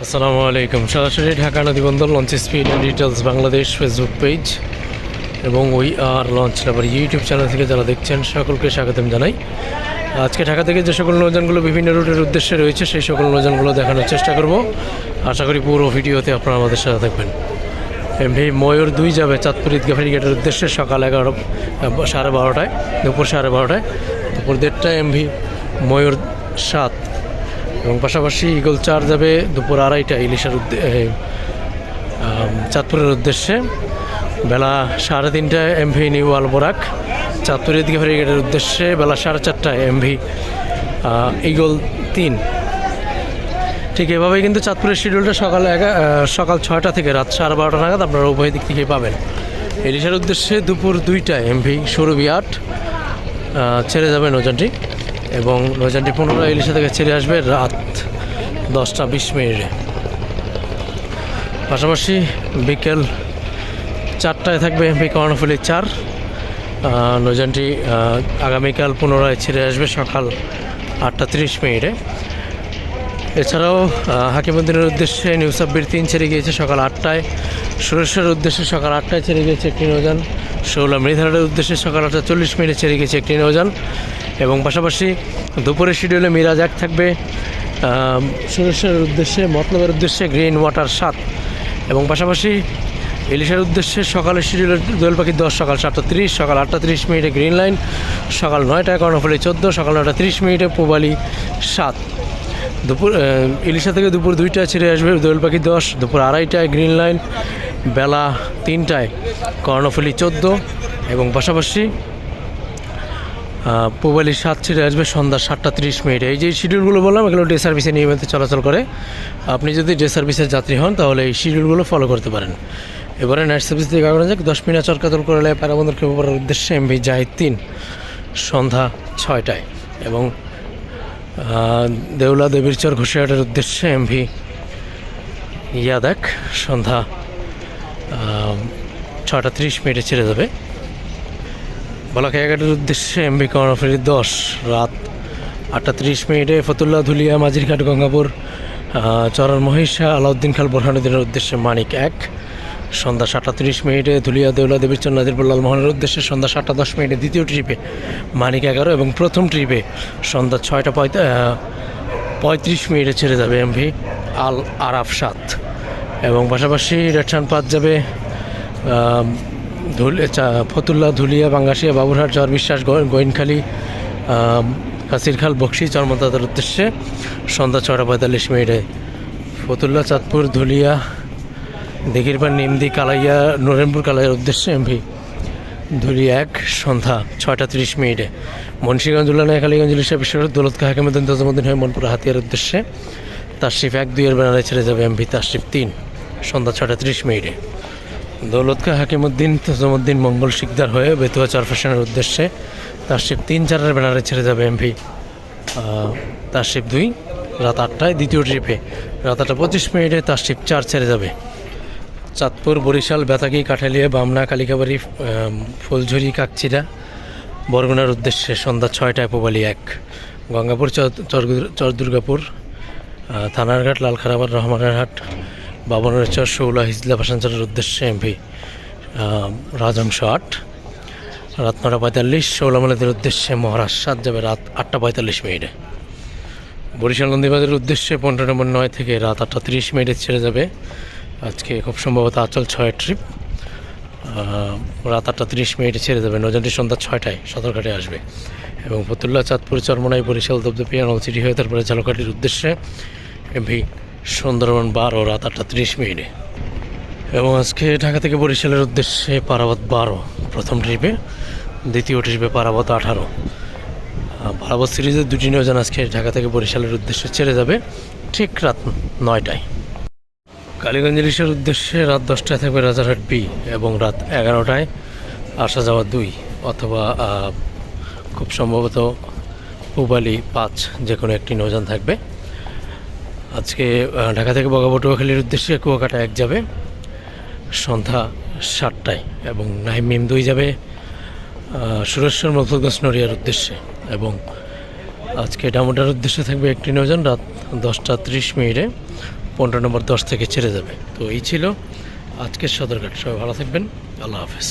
আসসালামু আলাইকুম। সরাসরি Dhaka নদীবন্দর launch speed and details Bangladesh Facebook page এবং ওই আর লঞ্চ লাভার ইউটিউব চ্যানেল থেকে যারা দেখছেন, সকলকে স্বাগতম জানাই। আজকে ঢাকা থেকে যে সকল নৌযানগুলো বিভিন্ন রুটের উদ্দেশ্যে রয়েছে, সেই সকল নৌযানগুলো দেখানোর চেষ্টা করব। আশা করি পুরো ভিডিওতে আপনারা আমাদের সাথে থাকবেন। এমভি ময়ূর দুই যাবে চাঁদপুর ঈদগা ফেরিঘাটের উদ্দেশ্যে সকাল এগারো, সাড়ে বারোটায়, দুপুর সাড়ে বারোটায়, দুপুর দেড়টায় এমভি ময়ূর সাত এবং পাশাপাশি ইগল চার যাবে দুপুর আড়াইটা ইলিশের উদ্দে এ, চাঁদপুরের উদ্দেশ্যে। বেলা সাড়ে তিনটায় এমভি নিউ আলবোরাক চাঁদপুরের দিকে ফেরিঘাটের উদ্দেশ্যে বেলা সাড়ে চারটায় এমভি ইগল তিন। ঠিক এভাবেই কিন্তু চাঁদপুরের শিডিউলটা সকাল সকাল ছয়টা থেকে রাত সাড়ে বারোটা নাগাদ আপনারা উভয় দিক থেকেই পাবেন। ইলিশের উদ্দেশ্যে দুপুর দুইটায় এমভি সুরভি আট ছেড়ে যাবে নৌযানটি এবং নৌযানটি পুনরায় ইলিশা থেকে ছেড়ে আসবে রাত দশটা বিশ মিনিটে। পাশাপাশি বিকেল চারটায় থাকবে এমপি কর্ণফুলি চার। আহ, আগামীকাল পুনরায় ছেড়ে আসবে সকাল আটটা তিরিশ মিনিটে। এছাড়াও হাকিমুদ্দিনের উদ্দেশ্যে নিউ সাব্বির তিন ছেড়ে গিয়েছে সকাল আটটায়। সুরেশ্বরের উদ্দেশ্যে সকাল আটটায় ছেড়ে গিয়েছে একটি নৌযান। শৌলা মৃধারের উদ্দেশ্যে সকাল আটটা চল্লিশ মিনিটে ছেড়ে গিয়েছে একটি নৌযান। এবং পাশাপাশি দুপুরের শিডিউলে মিরাজ এক থাকবে আহ, সুরেশ্বরের উদ্দেশ্যে মতলবের উদ্দেশ্যে গ্রিন ওয়াটার সাত। এবং পাশাপাশি ইলিশের উদ্দেশ্যে সকালের শিডিউলের দোয়েল পাখি দশ সকাল সাতটা তিরিশ সকাল আটটা তিরিশ মিনিটে গ্রিন লাইন সকাল নয়টায় কর্ণফুলি চোদ্দ সকাল নয়টা তিরিশ মিনিটে পুবালি সাত। দুপুর ইলিশা থেকে দুপুর দুইটায় ছেড়ে আসবে দোয়েল পাখি দশ দুপুর আড়াইটায় গ্রিন লাইন বেলা তিনটায় কর্ণফুলি চোদ্দ। এবং পাশাপাশি পুবালি সাত ছেড়ে আসবে সন্ধ্যা সাতটা তিরিশ মিনিটে। এই যে শিডিউলগুলো বললাম, এগুলো ডে সার্ভিসে নিয়মিত চলাচল করে। আপনি যদি ডে সার্ভিসের যাত্রী হন, তাহলে এই শিডিউলগুলো ফলো করতে পারেন। এবারে নাইট সার্ভিস থেকে আগানো যাক। দশ মিনিট চরকাতল করলে প্যারাবন্দর খেপে পড়ার উদ্দেশ্যে এমভি জাহিদ তিন, সন্ধ্যা ছয়টায়। এবং দেউলা দেবীর চর ঘোষিয়াটের উদ্দেশ্যে এমভি ইয়াদাক সন্ধ্যা ছটা তিরিশ মিনিটে ছেড়ে যাবে বালাখাইয়াঘাটের উদ্দেশ্যে এমবি কর্ণফেরি দশ, রাত আটটা তিরিশ মিনিটে ফতুল্লা, ধুলিয়া মাঝিরঘাট গঙ্গাপুর চরার মহিষা, আলাউদ্দিন খাল, বোরহানুদ্দিনের উদ্দেশ্যে মানিক এক। সন্ধ্যা সাতটা তিরিশ মিনিটে ধুলিয়া, দেউলা দেবীচন্দ নাজিরপুর, লালমোহনের উদ্দেশ্যে সন্ধ্যা সাতটা দশ মিনিটে দ্বিতীয় ট্রিপে মানিক এগারো এবং প্রথম ট্রিপে সন্ধ্যা ছয়টা পঁয়তা পঁয়ত্রিশ মিনিটে ছেড়ে যাবে এমভি আল আরাফ সাত এবং পাশাপাশি রেডসান পাত যাবে ফতুল্লা, ধুলিয়া বাঙ্গাসিয়া বাবুরহাট চর বিশ্বাস গোয়েনখালী কাসিরখাল, বক্সি, চরমতাদের উদ্দেশ্যে সন্ধ্যা ছটা পঁয়তাল্লিশ মিনিটে। ফতুল্লা, চাঁদপুর, ধুলিয়া দিঘিরপাড় নিমদি, কালাইয়া, নরেনপুর, কালাইয়ার উদ্দেশ্যে এমভি ধুলি এক, সন্ধ্যা ছয়টা তিরিশ মিনিটে। মুন্সিগঞ্জ উল্লানা কালীগঞ্জ ইলিশা বিশ্বর দৌলতকা হাকিমুদ্দিন তজমুদ্দিন হয়ে, মনপুর, হাতিয়ার উদ্দেশ্যে। তাশরিফ এক, দুইয়ের ব্যানারে ছেড়ে যাবে এমভি তাশরিফ তিন। সন্ধ্যা ছটা তিরিশ মিনিটে। দৌলতকা হাকিমুদ্দিন তজমুদ্দিন মঙ্গল শিকদার হয়ে বেতুয়া চারফাশনের উদ্দেশ্যে তাশরিফ তিন চারের ব্যানারে ছেড়ে যাবে এমভি। তাশরিফ দুই রাত আটটায় দ্বিতীয় ট্রিপে। রাত আটটা পঁচিশ মিনিটে তাশরিফ চার ছেড়ে যাবে। চাঁদপুর বরিশাল বেতাগি কাঠালিয়া বামনা কালিকাবাড়ি ফুলঝুরি কাকচিরা বরগুনার উদ্দেশ্যে সন্ধ্যা ছয়টায় পোবালি এক। গঙ্গাপুর চর- আহ, থানারঘাট লালখারাবাদ রহমানের বাবনের চর শৌলা হিজলা ভাসানচরের উদ্দেশ্যে এমভি রাজংশ আট। রাত নটা পঁয়তাল্লিশ শৌলামালাদের উদ্দেশ্যে মহারাজ সাত যাবে রাত আটটা পঁয়তাল্লিশ মিনিটে। বরিশাল নন্দীবাজারের উদ্দেশ্যে পনেরো নম্বর নয় থেকে রাত আটটা তিরিশ মিনিটে ছেড়ে যাবে। আজকে খুব সম্ভবত আচল ছয় ট্রিপ। রাত আটটা তিরিশ মিনিটে ছেড়ে যাবে। নজনটি সন্ধ্যা ছয়টায় সদরঘাটে আসবে। এবং ফতুল্লা চাঁদপুর চরমনাই বরিশাল দবদপিয়া নলচিটি হয়ে তারপরে ঝালকাঠির উদ্দেশ্যে এমভি সুন্দরবন বারো, রাত আটটা তিরিশ মিনিটে। এবং আজকে ঢাকা থেকে বরিশালের উদ্দেশ্যে পারাবত বারো, প্রথম ট্রিপে। দ্বিতীয় ট্রিপে পারাবত আঠারো। পারাবত সিরিজের দুটি নৌযান আজকে ঢাকা থেকে বরিশালের উদ্দেশ্যে ছেড়ে যাবে ঠিক রাত নয়টায়। কালীগঞ্জ ইলিশের উদ্দেশ্যে রাত দশটায় থাকবে রাজারহাট বি এবং রাত এগারোটায় আসা যাওয়া দুই অথবা খুব সম্ভবত পুবালি পাঁচ যে কোনো একটি নৌযান থাকবে। আজকে ঢাকা থেকে বগা বগাবটুয়াখালীর উদ্দেশ্যে কুয়াকাটা এক যাবে। সন্ধ্যা সাতটায় এবং নাইম মিম দুই যাবে সুরেশ্বর মফলগঞ্জ নড়িয়ার উদ্দেশ্যে এবং আজকে ডামোডার উদ্দেশ্যে থাকবে একটি নৌযান রাত দশটা ত্রিশ মিনিটে, পনেরো নম্বর দশ থেকে ছেড়ে যাবে। তো এই ছিল আজকের সদরঘাট। সবাই ভালো থাকবেন। আল্লাহ হাফেজ।